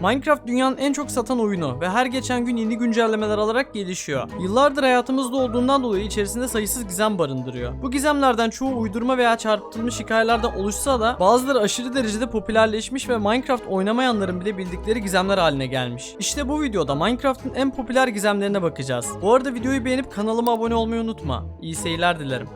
Minecraft dünyanın en çok satan oyunu ve her geçen gün yeni güncellemeler alarak gelişiyor. Yıllardır hayatımızda olduğundan dolayı içerisinde sayısız gizem barındırıyor. Bu gizemlerden çoğu uydurma veya çarpıtılmış hikayelerden oluşsa da bazıları aşırı derecede popülerleşmiş ve Minecraft oynamayanların bile bildikleri gizemler haline gelmiş. İşte bu videoda Minecraft'ın en popüler gizemlerine bakacağız. Bu arada videoyu beğenip kanalıma abone olmayı unutma. İyi seyirler dilerim.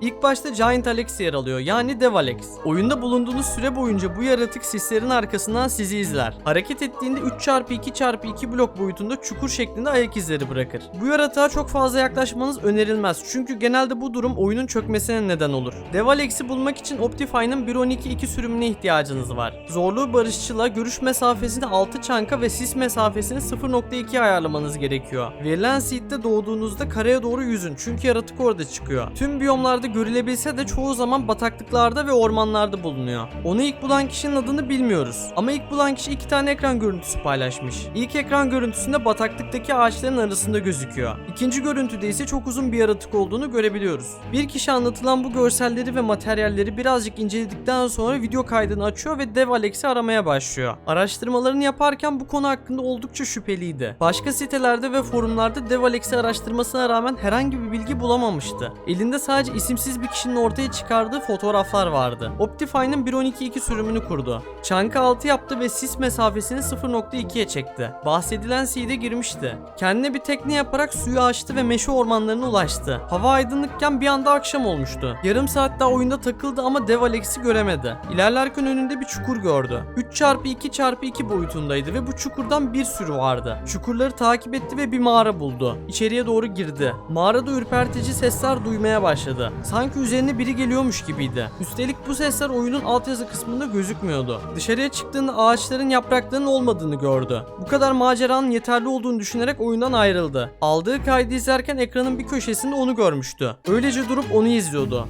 İlk başta Giant Alex yer alıyor yani Dev Alex. Oyunda bulunduğunuz süre boyunca bu yaratık sislerin arkasından sizi izler. Hareket ettiğinde 3x2x2 blok boyutunda çukur şeklinde ayak izleri bırakır. Bu yaratığa çok fazla yaklaşmanız önerilmez çünkü genelde bu durum oyunun çökmesine neden olur. Dev Alex'i bulmak için Optifine'ın 1.12.2 sürümüne ihtiyacınız var. Zorluğu barışçıla görüş mesafesini 6 çanka ve sis mesafesini 0.2 ayarlamanız gerekiyor. Verilen seed'de doğduğunuzda karaya doğru yüzün çünkü yaratık orada çıkıyor. Tüm biyomlarda görülebilse de çoğu zaman bataklıklarda ve ormanlarda bulunuyor. Onu ilk bulan kişinin adını bilmiyoruz. Ama ilk bulan kişi iki tane ekran görüntüsü paylaşmış. İlk ekran görüntüsünde bataklıktaki ağaçların arasında gözüküyor. İkinci görüntüde ise çok uzun bir yaratık olduğunu görebiliyoruz. Bir kişi anlatılan bu görselleri ve materyalleri birazcık inceledikten sonra video kaydını açıyor ve Dev Alex'i aramaya başlıyor. Araştırmalarını yaparken bu konu hakkında oldukça şüpheliydi. Başka sitelerde ve forumlarda Dev Alex'i araştırmasına rağmen herhangi bir bilgi bulamamıştı. Elinde sadece isimsiz bir kişinin ortaya çıkardığı fotoğraflar vardı. Optifine'ın 1.12.2 sürümünü kurdu. Çanka 6 yaptı ve sis mesafesini 0.2'ye çekti. Bahsedilen seed'e girmişti. Kendine bir tekne yaparak suyu açtı ve meşe ormanlarına ulaştı. Hava aydınlıkken bir anda akşam olmuştu. Yarım saat daha oyunda takıldı ama Dev Alex'i göremedi. İlerlerken önünde bir çukur gördü. 3x2x2 boyutundaydı ve bu çukurdan bir sürü vardı. Çukurları takip etti ve bir mağara buldu. İçeriye doğru girdi. Mağarada ürpertici sesler duymaya başladı. Sanki üzerine biri geliyormuş gibiydi. Üstelik bu sesler oyunun altyazı kısmında gözükmüyordu. Dışarıya çıktığında ağaçların yapraklarının olmadığını gördü. Bu kadar maceranın yeterli olduğunu düşünerek oyundan ayrıldı. Aldığı kaydı izlerken ekranın bir köşesinde onu görmüştü. Öylece durup onu izliyordu.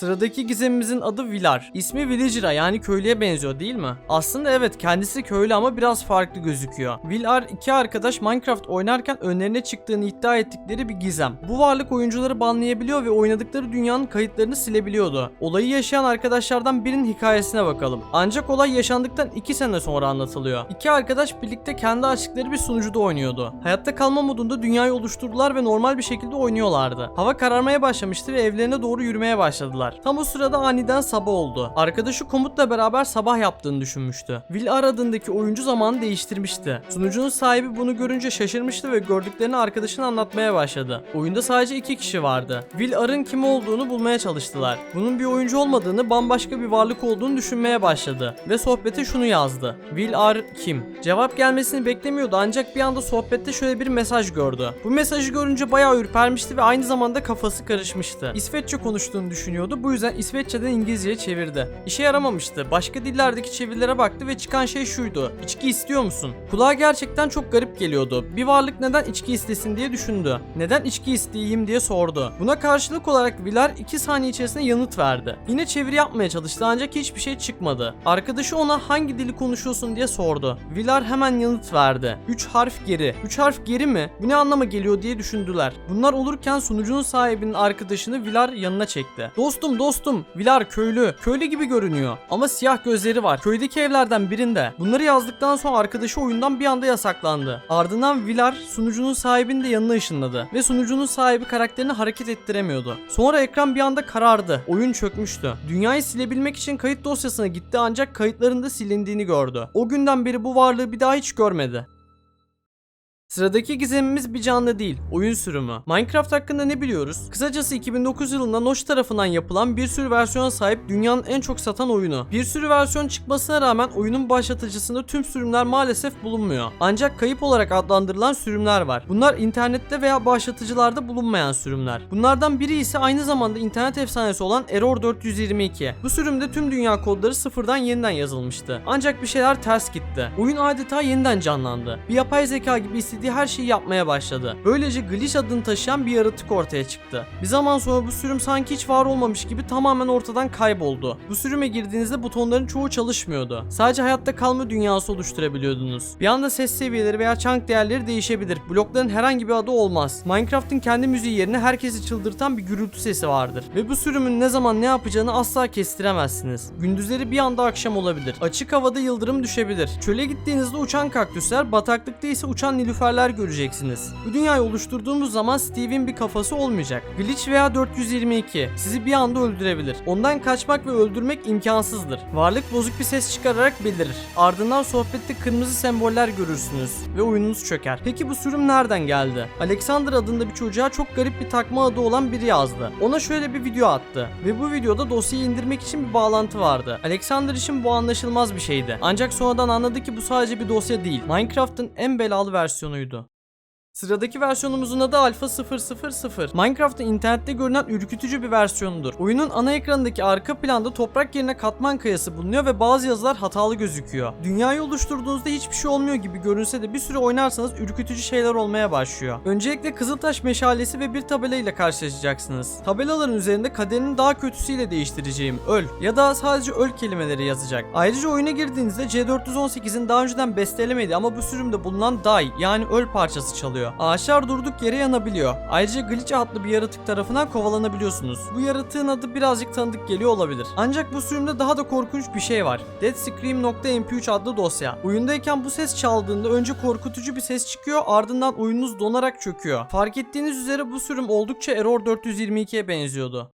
Sıradaki gizemimizin adı Vilar. İsmi Villager'a yani köylüye benziyor değil mi? Aslında evet kendisi köylü ama biraz farklı gözüküyor. Vilar iki arkadaş Minecraft oynarken önlerine çıktığını iddia ettikleri bir gizem. Bu varlık oyuncuları banlayabiliyor ve oynadıkları dünyanın kayıtlarını silebiliyordu. Olayı yaşayan arkadaşlardan birinin hikayesine bakalım. Ancak olay yaşandıktan 2 sene sonra anlatılıyor. İki arkadaş birlikte kendi açtıkları bir sunucuda oynuyordu. Hayatta kalma modunda dünyayı oluşturdular ve normal bir şekilde oynuyorlardı. Hava kararmaya başlamıştı ve evlerine doğru yürümeye başladılar. Tam o sırada aniden sabah oldu. Arkadaşı komutla beraber sabah yaptığını düşünmüştü. Will aradığındaki oyuncu zamanı değiştirmişti. Sunucunun sahibi bunu görünce şaşırmıştı ve gördüklerini arkadaşına anlatmaya başladı. Oyunda sadece iki kişi vardı. Will Ar'ın kim olduğunu bulmaya çalıştılar. Bunun bir oyuncu olmadığını, bambaşka bir varlık olduğunu düşünmeye başladı. Ve sohbete şunu yazdı. Will Ar kim? Cevap gelmesini beklemiyordu ancak bir anda sohbette şöyle bir mesaj gördü. Bu mesajı görünce bayağı ürpermişti ve aynı zamanda kafası karışmıştı. İsveççe konuştuğunu düşünüyordu. Bu yüzden İsveççeden İngilizceye çevirdi. İşe yaramamıştı. Başka dillerdeki çevirilere baktı ve çıkan şey şuydu. İçki istiyor musun? Kulağa gerçekten çok garip geliyordu. Bir varlık neden içki istesin diye düşündü. Neden içki isteyeyim diye sordu. Buna karşılık olarak Vilar 2 saniye içerisinde yanıt verdi. Yine çeviri yapmaya çalıştı ancak hiçbir şey çıkmadı. Arkadaşı ona hangi dili konuşuyorsun diye sordu. Vilar hemen yanıt verdi. 3 harf geri. 3 harf geri mi? Bu ne anlama geliyor diye düşündüler. Bunlar olurken sunucunun sahibinin arkadaşını Vilar yanına çekti. Dostum dostum Vilar köylü. Köylü gibi görünüyor. Ama siyah gözleri var. Köydeki evlerden birinde. Bunları yazdıktan sonra arkadaşı oyundan bir anda yasaklandı. Ardından Vilar sunucunun sahibini de yanına ışınladı. Ve sunucunun sahibi karakterini hareket ettiremiyordu. Sonra ekran bir anda karardı. Oyun çökmüştü. Dünyayı silebilmek için kayıt dosyasına gitti ancak kayıtlarında silindiğini gördü. O günden beri bu varlığı bir daha hiç görmedi. Sıradaki gizemimiz bir canlı değil, oyun sürümü. Minecraft hakkında ne biliyoruz? Kısacası 2009 yılında Notch tarafından yapılan bir sürü versiyona sahip dünyanın en çok satan oyunu. Bir sürü versiyon çıkmasına rağmen oyunun başlatıcısında tüm sürümler maalesef bulunmuyor. Ancak kayıp olarak adlandırılan sürümler var. Bunlar internette veya başlatıcılarda bulunmayan sürümler. Bunlardan biri ise aynı zamanda internet efsanesi olan Error 422. Bu sürümde tüm dünya kodları sıfırdan yeniden yazılmıştı. Ancak bir şeyler ters gitti. Oyun adeta yeniden canlandı. Bir yapay zeka gibi istediği istediği her şeyi yapmaya başladı. Böylece Glitch adını taşıyan bir yaratık ortaya çıktı. Bir zaman sonra bu sürüm sanki hiç var olmamış gibi tamamen ortadan kayboldu. Bu sürüme girdiğinizde butonların çoğu çalışmıyordu. Sadece hayatta kalma dünyası oluşturabiliyordunuz. Bir anda ses seviyeleri veya chunk değerleri değişebilir. Blokların herhangi bir adı olmaz. Minecraft'ın kendi müziği yerine herkesi çıldırtan bir gürültü sesi vardır. Ve bu sürümün ne zaman ne yapacağını asla kestiremezsiniz. Gündüzleri bir anda akşam olabilir. Açık havada yıldırım düşebilir. Çöle gittiğinizde uçan kaktüsler, bataklıkta ise uçan nilüferler göreceksiniz. Bu dünyayı oluşturduğumuz zaman Steve'in bir kafası olmayacak. Glitch veya 422 sizi bir anda öldürebilir. Ondan kaçmak ve öldürmek imkansızdır. Varlık bozuk bir ses çıkararak belirir. Ardından sohbette kırmızı semboller görürsünüz ve oyununuz çöker. Peki bu sürüm nereden geldi? Alexander adında bir çocuğa çok garip bir takma adı olan biri yazdı. Ona şöyle bir video attı ve bu videoda dosyayı indirmek için bir bağlantı vardı. Alexander için bu anlaşılmaz bir şeydi. Ancak sonradan anladı ki bu sadece bir dosya değil. Minecraft'ın en belalı versiyonuydu. Sıradaki versiyonumuzun adı Alpha 000. Minecraft'ın internette görünen ürkütücü bir versiyonudur. Oyunun ana ekranındaki arka planda toprak yerine katman kayası bulunuyor ve bazı yazılar hatalı gözüküyor. Dünyayı oluşturduğunuzda hiçbir şey olmuyor gibi görünse de bir süre oynarsanız ürkütücü şeyler olmaya başlıyor. Öncelikle Kızıltaş meşalesi ve bir tabela ile karşılaşacaksınız. Tabelaların üzerinde kaderini daha kötüsüyle değiştireceğim öl ya da sadece öl kelimeleri yazacak. Ayrıca oyuna girdiğinizde C418'in daha önceden bestelemediği ama bu sürümde bulunan Die yani öl parçası çalıyor. Ağaçlar durduk yere yanabiliyor. Ayrıca Glitch adlı bir yaratık tarafından kovalanabiliyorsunuz. Bu yaratığın adı birazcık tanıdık geliyor olabilir. Ancak bu sürümde daha da korkunç bir şey var. DeadScream.mp3 adlı dosya. Oyundayken bu ses çaldığında önce korkutucu bir ses çıkıyor ardından oyununuz donarak çöküyor. Fark ettiğiniz üzere bu sürüm oldukça Error 422'ye benziyordu.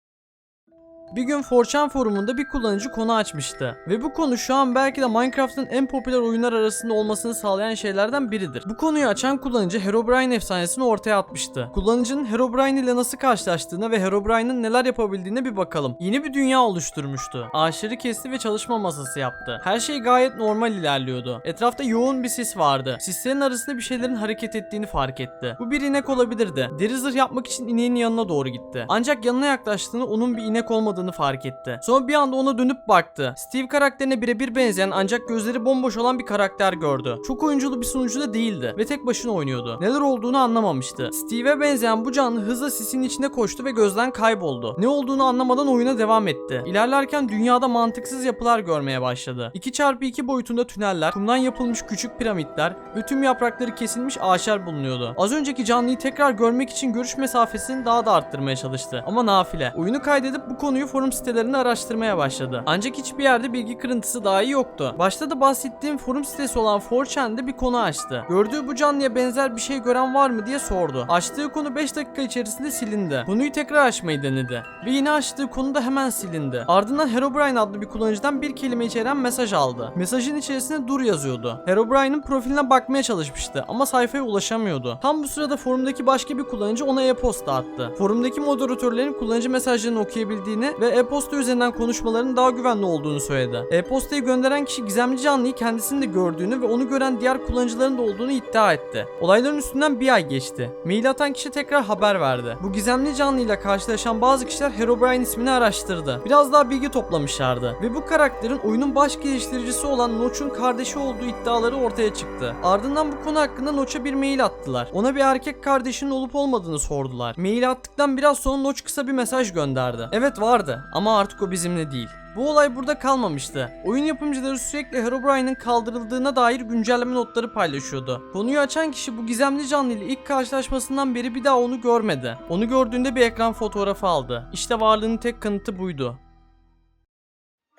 Bir gün 4chan forumunda bir kullanıcı konu açmıştı. Ve bu konu şu an belki de Minecraft'ın en popüler oyunlar arasında olmasını sağlayan şeylerden biridir. Bu konuyu açan kullanıcı Herobrine efsanesini ortaya atmıştı. Kullanıcının Herobrine ile nasıl karşılaştığına ve Herobrine'ın neler yapabildiğine bir bakalım. Yeni bir dünya oluşturmuştu. Ağaçları kesti ve çalışma masası yaptı. Her şey gayet normal ilerliyordu. Etrafta yoğun bir sis vardı. Sislerin arasında bir şeylerin hareket ettiğini fark etti. Bu bir inek olabilirdi. Deri zırh yapmak için ineğin yanına doğru gitti. Ancak yanına yaklaştığında onun bir inek olmadığını fark etti. Sonra bir anda ona dönüp baktı. Steve karakterine birebir benzeyen ancak gözleri bomboş olan bir karakter gördü. Çok oyunculu bir sunucu da değildi ve tek başına oynuyordu. Neler olduğunu anlamamıştı. Steve'e benzeyen bu canlı hızla sisin içine koştu ve gözden kayboldu. Ne olduğunu anlamadan oyuna devam etti. İlerlerken dünyada mantıksız yapılar görmeye başladı. 2x2 boyutunda tüneller, kumdan yapılmış küçük piramitler ve tüm yaprakları kesilmiş ağaçlar bulunuyordu. Az önceki canlıyı tekrar görmek için görüş mesafesini daha da arttırmaya çalıştı. Ama nafile. Oyunu kaydedip bu konuyu forum sitelerinde araştırmaya başladı. Ancak hiçbir yerde bilgi kırıntısı dahi yoktu. Başta da bahsettiğim forum sitesi olan 4chan'de bir konu açtı. Gördüğü bu canlıya benzer bir şey gören var mı diye sordu. Açtığı konu 5 dakika içerisinde silindi. Konuyu tekrar açmayı denedi. Ve yine açtığı konu da hemen silindi. Ardından Herobrine adlı bir kullanıcıdan bir kelime içeren mesaj aldı. Mesajın içerisinde dur yazıyordu. Herobrine'ın profiline bakmaya çalışmıştı ama sayfaya ulaşamıyordu. Tam bu sırada forumdaki başka bir kullanıcı ona e-posta attı. Forumdaki moderatörlerin kullanıcı mesajlarını okuyabildiğini ve e-posta üzerinden konuşmaların daha güvenli olduğunu söyledi. E-postayı gönderen kişi gizemli canlıyı kendisinin de gördüğünü ve onu gören diğer kullanıcıların da olduğunu iddia etti. Olayların üstünden bir ay geçti. Mail atan kişi tekrar haber verdi. Bu gizemli canlıyla karşılaşan bazı kişiler Herobrine ismini araştırdı. Biraz daha bilgi toplamışlardı ve bu karakterin oyunun baş geliştiricisi olan Notch'un kardeşi olduğu iddiaları ortaya çıktı. Ardından bu konu hakkında Notch'a bir mail attılar. Ona bir erkek kardeşinin olup olmadığını sordular. Mail attıktan biraz sonra Notch kısa bir mesaj gönderdi. Evet vardı ama artık o bizimle değil. Bu olay burada kalmamıştı. Oyun yapımcıları sürekli Herobrine'in kaldırıldığına dair güncelleme notları paylaşıyordu. Konuyu açan kişi bu gizemli canlı ile ilk karşılaşmasından beri bir daha onu görmedi. Onu gördüğünde bir ekran fotoğrafı aldı. İşte varlığının tek kanıtı buydu.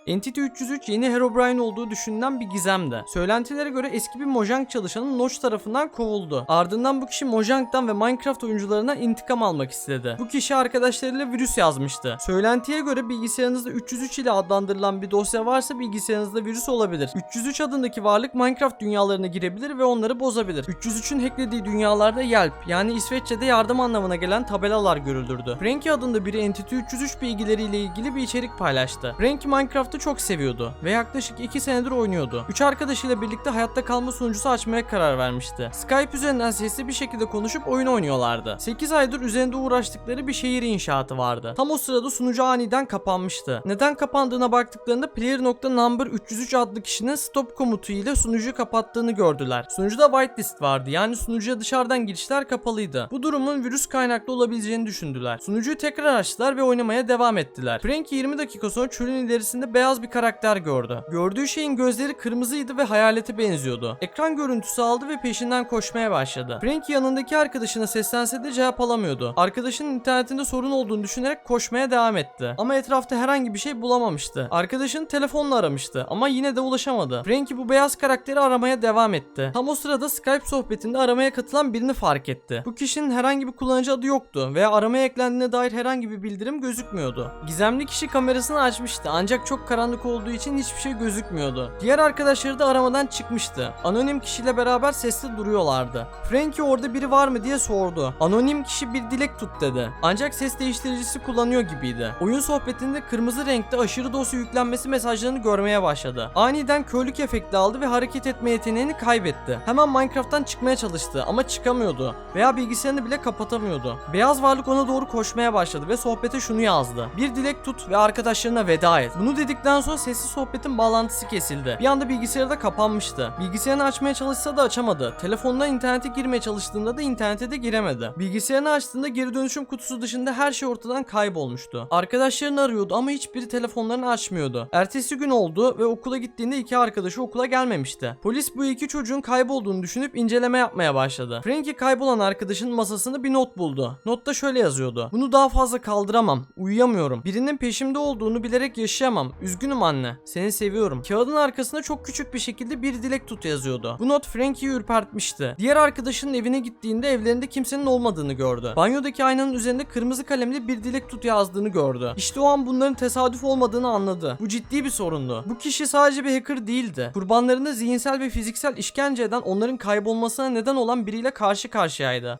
Entity 303 yeni Herobrine olduğu düşünülen bir gizemdi. Söylentilere göre eski bir Mojang çalışanı Notch tarafından kovuldu. Ardından bu kişi Mojang'dan ve Minecraft oyuncularına intikam almak istedi. Bu kişi arkadaşlarıyla virüs yazmıştı. Söylentiye göre bilgisayarınızda 303 ile adlandırılan bir dosya varsa bilgisayarınızda virüs olabilir. 303 adındaki varlık Minecraft dünyalarına girebilir ve onları bozabilir. 303'ün hacklediği dünyalarda Yelp yani İsveççe'de yardım anlamına gelen tabelalar görüldürdü. Frankie adında biri Entity 303 bilgileriyle ilgili bir içerik paylaştı. Frankie Minecraft Minecraft'ı çok seviyordu ve yaklaşık 2 senedir oynuyordu. 3 arkadaşıyla birlikte hayatta kalma sunucusu açmaya karar vermişti. Skype üzerinden sesli bir şekilde konuşup oyun oynuyorlardı. 8 aydır üzerinde uğraştıkları bir şehir inşaatı vardı. Tam o sırada sunucu aniden kapanmıştı. Neden kapandığına baktıklarında player.number 303 adlı kişinin stop komutu ile sunucuyu kapattığını gördüler. Sunucuda whitelist vardı yani sunucuya dışarıdan girişler kapalıydı. Bu durumun virüs kaynaklı olabileceğini düşündüler. Sunucuyu tekrar açtılar ve oynamaya devam ettiler. Frank 20 dakika sonra çölün ilerisinde beyaz bir karakter gördü. Gördüğü şeyin gözleri kırmızıydı ve hayalete benziyordu. Ekran görüntüsü aldı ve peşinden koşmaya başladı. Frank yanındaki arkadaşına seslense de cevap alamıyordu. Arkadaşının internetinde sorun olduğunu düşünerek koşmaya devam etti. Ama etrafta herhangi bir şey bulamamıştı. Arkadaşını telefonla aramıştı ama yine de ulaşamadı. Frankie bu beyaz karakteri aramaya devam etti. Tam o sırada Skype sohbetinde aramaya katılan birini fark etti. Bu kişinin herhangi bir kullanıcı adı yoktu veya aramaya eklendiğine dair herhangi bir bildirim gözükmüyordu. Gizemli kişi kamerasını açmıştı ancak çok karanlık olduğu için hiçbir şey gözükmüyordu. Diğer arkadaşları da aramadan çıkmıştı. Anonim kişiyle beraber sesli duruyorlardı. Frankie orada biri var mı diye sordu. Anonim kişi bir dilek tut dedi. Ancak ses değiştiricisi kullanıyor gibiydi. Oyun sohbetinde kırmızı renkte aşırı dosya yüklenmesi mesajlarını görmeye başladı. Aniden körlük efekti aldı ve hareket etme yeteneğini kaybetti. Hemen Minecraft'tan çıkmaya çalıştı ama çıkamıyordu veya bilgisayarını bile kapatamıyordu. Beyaz varlık ona doğru koşmaya başladı ve sohbete şunu yazdı. Bir dilek tut ve arkadaşlarına veda et. Bunu dedikten sonra sessiz sohbetin bağlantısı kesildi. Bir anda bilgisayarı da kapanmıştı. Bilgisayarını açmaya çalışsa da açamadı. Telefondan internete girmeye çalıştığında da internete de giremedi. Bilgisayarını açtığında geri dönüşüm kutusu dışında her şey ortadan kaybolmuştu. Arkadaşlarını arıyordu ama hiçbiri telefonlarını açmıyordu. Ertesi gün oldu ve okula gittiğinde iki arkadaşı okula gelmemişti. Polis bu iki çocuğun kaybolduğunu düşünüp inceleme yapmaya başladı. Frankie kaybolan arkadaşının masasında bir not buldu. Notta şöyle yazıyordu. Bunu daha fazla kaldıramam. Uyuyamıyorum. Birinin peşimde olduğunu bilerek yaşayamam. Üzgünüm anne. Seni seviyorum. Kağıdın arkasında çok küçük bir şekilde bir dilek tut yazıyordu. Bu not Frankie'yi ürpertmişti. Diğer arkadaşının evine gittiğinde evlerinde kimsenin olmadığını gördü. Banyodaki aynanın üzerinde kırmızı kalemle bir dilek tut yazdığını gördü. İşte o an bunların tesadüf olmadığını anladı. Bu ciddi bir sorundu. Bu kişi sadece bir hacker değildi. Kurbanlarını zihinsel ve fiziksel işkence eden onların kaybolmasına neden olan biriyle karşı karşıyaydı.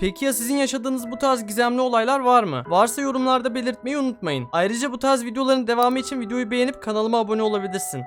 Peki ya sizin yaşadığınız bu tarz gizemli olaylar var mı? Varsa yorumlarda belirtmeyi unutmayın. Ayrıca bu tarz videoların devamı için videoyu beğenip kanalıma abone olabilirsin.